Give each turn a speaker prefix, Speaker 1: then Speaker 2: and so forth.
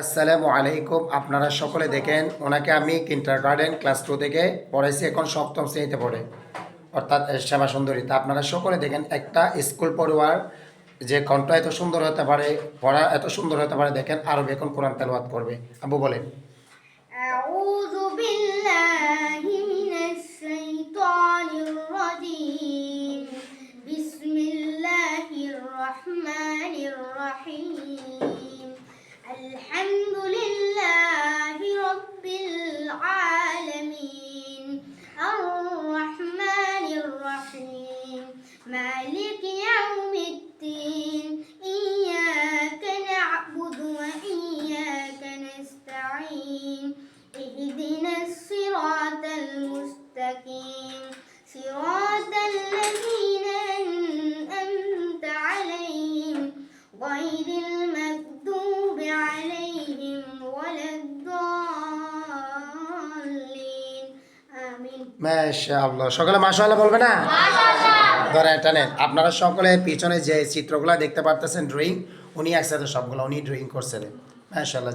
Speaker 1: আসসালামু আলাইকুম। আপনারা সকলে দেখেন, ওনাকে আমি কিন্টার গার্ডেন ক্লাস টু থেকে পড়াইছি, এখন সপ্তম শ্রেণীতে পড়ে, অর্থাৎ শ্যামা সুন্দরী। তা আপনারা সকলে দেখেন, একটা স্কুল পড়ুয়ার যে কণ্ঠ এত সুন্দর হতে পারে, পড়া এত সুন্দর হতে পারে, দেখেন আরবে এখন কোরআন তেলবাদ করবে। আবু বলেন।
Speaker 2: مالك يوم الدين. إياك نعبد وإياك نستعين. اهدنا الصراط المستقيم. صراط الذين أنعمت عليهم غير المغضوب عليهم ولا الضالين. آمين.
Speaker 1: ما شاء الله. شكرا. ما شاء الله. بولبنا. ما شاء الله. ধরেন টানেন আপনারা সকলে পিছনে যে চিত্রগুলো দেখতে পারতেছেন ড্রয়িং উনি একসাথে সবগুলো উনি ড্রয়িং করছিলেন মাশাআল্লাহ